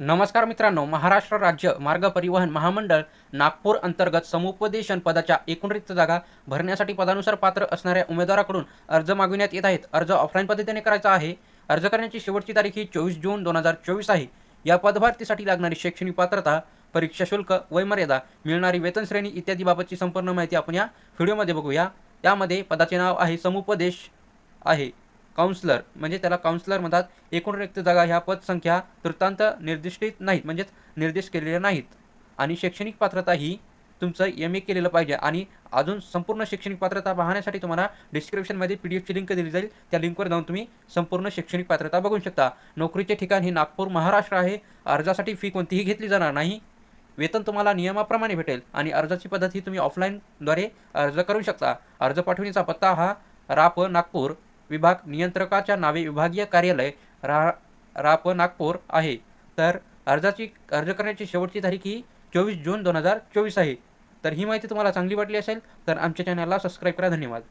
नमस्कार मित्रांनो महाराष्ट्र राज्य मार्ग परिवहन महामंडळ नागपूर अंतर्गत समुपदेशन पदाच्या एकूण रिक्त जागा भरण्यासाठी पदानुसार पात्र असणाऱ्या उमेदवाराकडून अर्ज मागविण्यात येत आहेत. अर्ज ऑफलाईन पद्धतीने करायचा आहे. अर्ज करण्याची शेवटची तारीख ही चोवीस जून दोन हजार चोवीस आहे. या पदभरतीसाठी लागणारी शैक्षणिक पात्रता परीक्षा शुल्क वयमर्यादा मिळणारी वेतन श्रेणी इत्यादी बाबतची संपूर्ण माहिती आपण या व्हिडिओमध्ये बघूया. त्यामध्ये पदाचे नाव आहे समुपदेश आहे. काउन्सलर. म्हणजे त्याला काउन्सलर म्हणतात. एकूण रिक्त जागा ह्या पदसंख्या तृतांत निर्दिष्टित नाहीत. म्हणजेच निर्देश केलेल्या नाहीत. आणि शैक्षणिक पात्रता ही तुमचं एम ए केलेलं पाहिजे. आणि अजून संपूर्ण शैक्षणिक पात्रता पाहण्यासाठी तुम्हाला डिस्क्रिप्शनमध्ये पी डी एफची लिंक दिली जाईल. त्या लिंकवर जाऊन तुम्ही संपूर्ण शैक्षणिक पात्रता बघू शकता. नोकरीचे ठिकाण हे नागपूर महाराष्ट्र आहे. अर्जासाठी फी कोणतीही घेतली जाणार नाही. वेतन तुम्हाला नियमाप्रमाणे भेटेल. आणि अर्जाची पद्धत ही तुम्ही ऑफलाईनद्वारे अर्ज करू शकता. अर्ज पाठवण्याचा पत्ता हा राप नागपूर विभाग नियंत्रकाच्या नावे विभागीय कार्यालय रा राप नागपूर आहे. तर अर्जाची अर्ज करण्याची शेवटची तारीख ही चोवीस जून दोन हजार चोवीस आहे. तर ही माहिती तुम्हाला चांगली वाटली असेल तर आमच्या चॅनलला सबस्क्राईब करा. धन्यवाद.